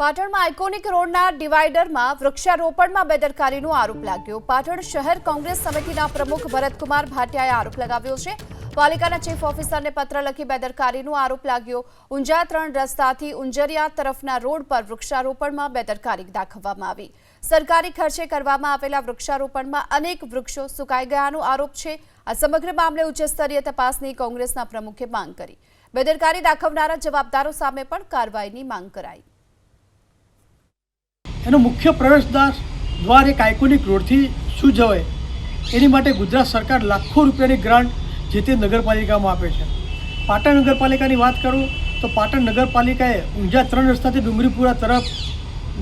પાટણમાં આઇકોનિક રોડના ડિવાઈડરમાં વૃક્ષારોપણમાં બેદરકારીનો આરોપ લાગ્યો. પાટણ શહેર કોંગ્રેસ સમિતિના પ્રમુખ ભરતકુમાર ભાટિયાએ આરોપ લગાવ્યો છે. પાલિકાના ચીફ ઓફિસરને પત્ર લખી બેદરકારીનો આરોપ લાગ્યો. ઊંઝા ત્રણ રસ્તાથી ઉંજરિયા તરફના રોડ પર વૃક્ષારોપણમાં બેદરકારી દાખવવામાં આવી. સરકારી ખર્ચે કરવામાં આવેલા વૃક્ષારોપણમાં અનેક વૃક્ષો સુકાઈ ગયાનો આરોપ છે. આ સમગ્ર મામલે ઉચ્ચસ્તરીય તપાસની કોંગ્રેસના પ્રમુખે માંગ કરી. બેદરકારી દાખવનારા જવાબદારો સામે પણ કાર્યવાહીની માંગ કરાઈ. એનો મુખ્ય પ્રવેશદ્વાર દ્વાર એક આઇકોનિક રોડથી શું જવાય એની માટે ગુજરાત સરકાર લાખો રૂપિયાની ગ્રાન્ટ જે તે નગરપાલિકામાં આપે છે. પાટણ નગરપાલિકાની વાત કરું તો પાટણ નગરપાલિકાએ ઊંઝા ત્રણ રસ્તાથી ડુંગરીપુરા તરફ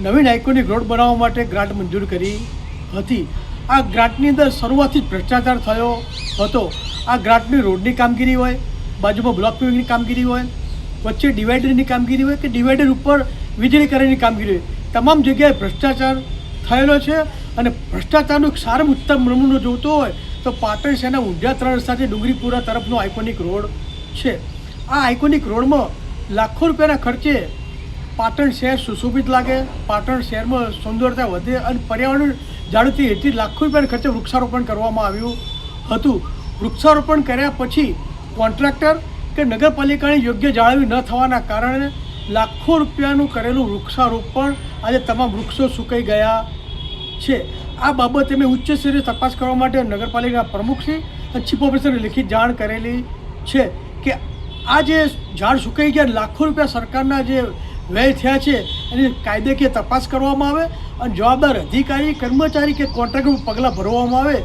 નવીન આઇકોનિક રોડ બનાવવા માટે ગ્રાન્ટ મંજૂર કરી હતી. આ ગ્રાન્ટની અંદર શરૂઆતથી જ ભ્રષ્ટાચાર થયો હતો. આ ગ્રાન્ટની રોડની કામગીરી હોય, બાજુમાં બ્લોક પેવિંગની કામગીરી હોય, વચ્ચે ડિવાઈડરની કામગીરી હોય કે ડિવાઈડર ઉપર વીજળી વીજળીકરણની કામગીરી હોય. તમામ જગ્યાએ ભ્રષ્ટાચાર થયેલો છે અને ભ્રષ્ટાચારનું એક સારું ઉત્તમ નમૂનો જોતો હોય તો પાટણ શહેરના ઊંઝા ત્રણ રસ્તાથી ડુંગરીપુરા તરફનો આઇકોનિક રોડ છે. આ આઇકોનિક રોડમાં લાખો રૂપિયાના ખર્ચે પાટણ શહેર સુશોભિત લાગે, પાટણ શહેરમાં સુંદરતા વધે અને પર્યાવરણ જાળવતી હેઠી લાખો રૂપિયાના ખર્ચે વૃક્ષારોપણ કરવામાં આવ્યું હતું. વૃક્ષારોપણ કર્યા પછી કોન્ટ્રાક્ટર કે નગરપાલિકાની યોગ્ય જાળવણી ન થવાના કારણે લાખો રૂપિયાનું કરેલું વૃક્ષારોપણ આજે તમામ વૃક્ષો સુકાઈ ગયા છે. આ બાબતે મેં ઉચ્ચ સ્તરીય તપાસ કરવા માટે નગરપાલિકાના પ્રમુખશ્રી અને ચીફ ઓફિસરને લેખિત જાણ કરેલી છે કે આ જે ઝાડ સુકાઈ ગયા લાખો રૂપિયા સરકારના જે વ્યય થયા છે એની કાયદેકીય તપાસ કરવામાં આવે અને જવાબદાર અધિકારી, કર્મચારી કે કોન્ટ્રાક્ટર પગલાં ભરવામાં આવે.